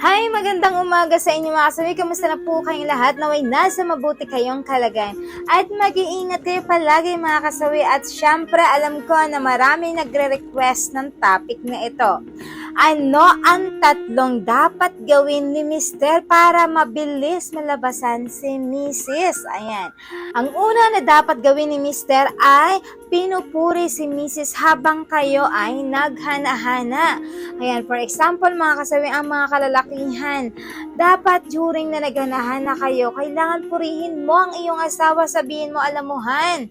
Hi, magandang umaga sa inyo mga kasawi. Kamusta na po kayong lahat? Naway nasa mabuti kayong kalagayan. At mag-iingat kayo palagi mga kasawi. At syempre, alam ko na marami nagre-request ng topic na ito. Ano ang tatlong dapat gawin ni Mister para mabilis malabasan si Mrs. Ayan. Ang una na dapat gawin ni Mister ay pinupuri si Mrs. habang kayo ay naghana-hana. Ayan, for example, mga kasawi, ang mga kalalakihan, dapat during na naghana-hana kayo, kailangan purihin mo ang iyong asawa, sabihin mo, alam mo, Han,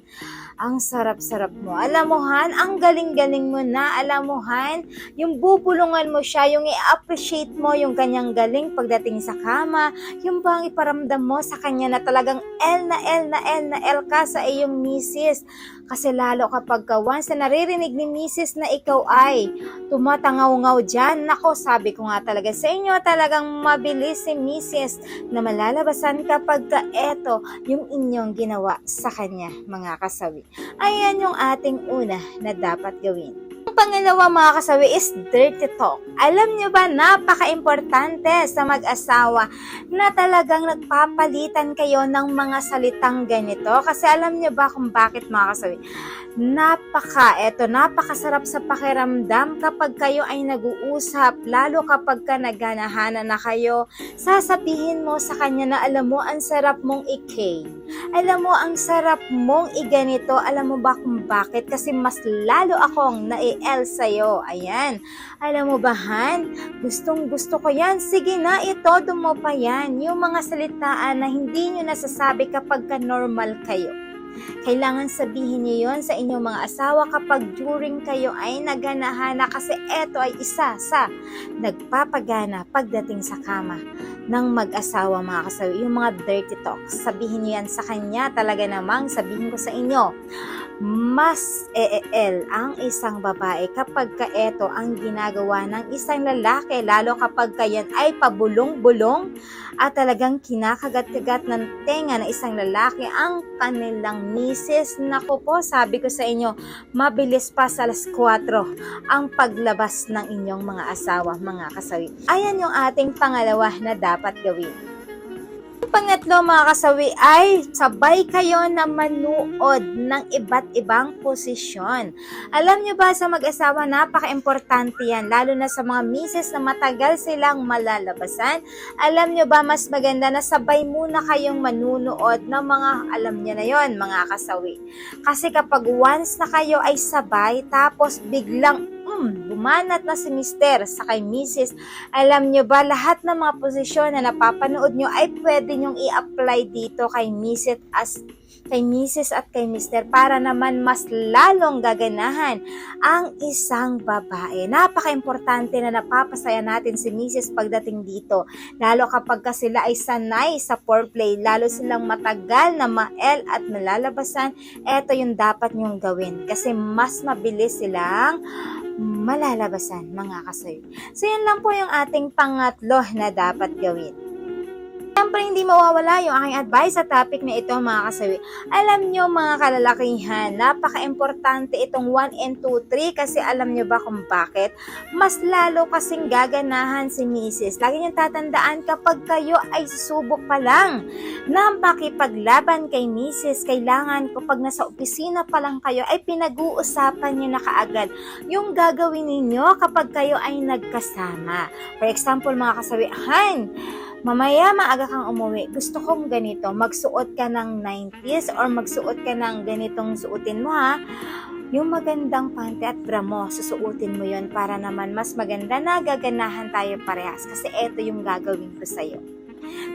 ang sarap-sarap mo. Alam mo, Han, ang galing-galing mo na. Alam mo, Han, yung bubulungan mo siya, yung i-appreciate mo yung kanyang galing pagdating sa kama, yung bang iparamdam mo sa kanya na talagang L na L na L na L ka sa iyong misis. Kasi lalo kapag ka once na naririnig ni misis na ikaw ay tumatangaw-ngaw dyan, nako sabi ko nga talaga sa inyo, talagang mabilis si misis na malalabasan kapag ka eto yung inyong ginawa sa kanya, mga kasawi. Ayan yung ating una na dapat gawin. Ang pangalawa mga kasawi is dirty talk. Alam nyo ba, napaka-importante sa mag-asawa na talagang nagpapalitan kayo ng mga salitang ganito. Kasi alam nyo ba kung bakit mga kasawi? Napaka, eto, napakasarap sa pakiramdam kapag kayo ay nag-uusap, lalo kapag ka naghanahana na kayo, sasabihin mo sa kanya na alam mo, ang sarap mong i Alam mo, ang sarap mong iganito. Alam mo ba kung bakit? Kasi mas lalo akong nai-L sa'yo. Ayan. Alam mo ba, Han? Gustong gusto ko yan. Sige na, itodo mo pa yan. Yung mga salitaan na hindi nyo nasasabi kapag ka normal kayo. Kailangan sabihin niyo yon sa inyong mga asawa kapag during kayo ay naghanahana kasi eto ay isa sa nagpapagana pagdating sa kama ng mag-asawa mga kasawi. Yung mga dirty talks, sabihin niyo yan sa kanya talaga namang sabihin ko sa inyo mas EEL ang isang babae kapag ka eto ang ginagawa ng isang lalaki lalo kapag kayan ay pabulong-bulong at talagang kinakagat-kagat ng tenga ng isang lalaki ang kanilang misis. Naku po, sabi ko sa inyo, mabilis pa sa alas 4 ang paglabas ng inyong mga asawa, mga kasawi. Ayan yung ating pangalawa na dapat gawin. Ang pangatlo mga kasawi ay sabay kayo na manuod ng iba't ibang posisyon. Alam nyo ba sa mag-asawa napaka-importante yan lalo na sa mga misis na matagal silang malalabasan. Alam nyo ba mas maganda na sabay muna kayong manunood ng mga alam nyo na yon mga kasawi. Kasi kapag once na kayo ay sabay tapos biglang bumanat na si mister sa kay misis, alam nyo ba lahat ng mga posisyon na napapanood nyo ay pwede nyong i-apply dito kay misis as kay misis at kay mister para naman mas lalong gaganahan ang isang babae. Napaka-importante na napapasaya natin si misis pagdating dito. Lalo kapag ka sila ay sanay sa foreplay, lalo silang matagal na ma-L at malalabasan, eto yung dapat nyong gawin. Kasi mas mabilis silang malalabasan mga kasoy. So yan lang po yung ating pangatlo na dapat gawin. Siyempre, hindi mawawala yung aking advice sa topic na ito mga kasawi. Alam nyo mga kalalakihan, napaka-importante itong 1 and 2, 3 kasi alam nyo ba kung bakit? Mas lalo kasing gaganahan si Mrs. Lagi nyo tatandaan kapag kayo ay susubok pa lang na makipaglaban kay Mrs. Kailangan kapag nasa opisina pa lang kayo ay pinag-uusapan nyo na kaagad yung gagawin ninyo kapag kayo ay nagkasama. For example mga kasawi, Han, mamaya maaga kang umuwi, gusto kong ganito, magsuot ka ng 90s or magsuot ka ng ganitong suotin mo ha. Yung magandang panty at bra mo, susuotin mo yon para naman mas maganda na gaganahan tayo parehas kasi eto yung gagawin ko sa'yo.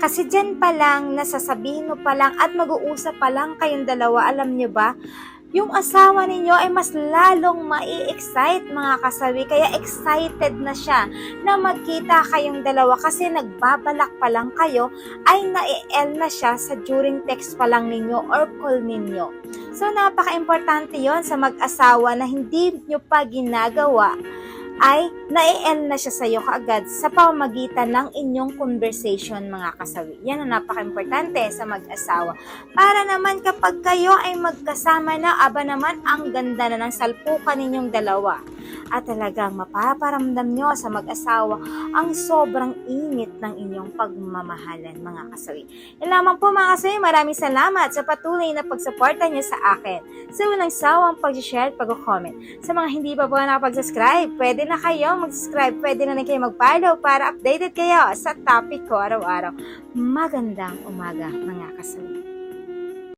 Kasi dyan pa lang, nasasabihin mo pa lang at mag-uusap pa lang kayong dalawa, alam nyo ba, yung asawa ninyo ay mas lalong mai-excite mga kasawi. Kaya excited na siya na magkita kayong dalawa kasi nagbabalak pa lang kayo ay na-el na siya sa during text pa lang ninyo or call ninyo. So napaka-importante yon sa mag-asawa na hindi nyo pa ginagawa ay na-end na siya sa iyo kaagad sa pamamagitan ng inyong conversation mga kasawi. Yan ang napaka-importante sa mag-asawa. Para naman kapag kayo ay magkasama na, aba naman ang ganda na ng salpukan ninyong dalawa. At talagang mapaparamdam nyo sa mag-asawa ang sobrang init ng inyong pagmamahalan mga kasawi. Yan lamang po mga kasawi, maraming salamat sa patuloy na pagsuporta nyo sa akin sa walang sawang pag-share at pag-comment. Sa mga hindi pa po nakapag-subscribe, pwede na kayo mag-subscribe, pwede na rin kayo mag-follow para updated kayo sa topic ko araw-araw. Magandang umaga mga kasawi.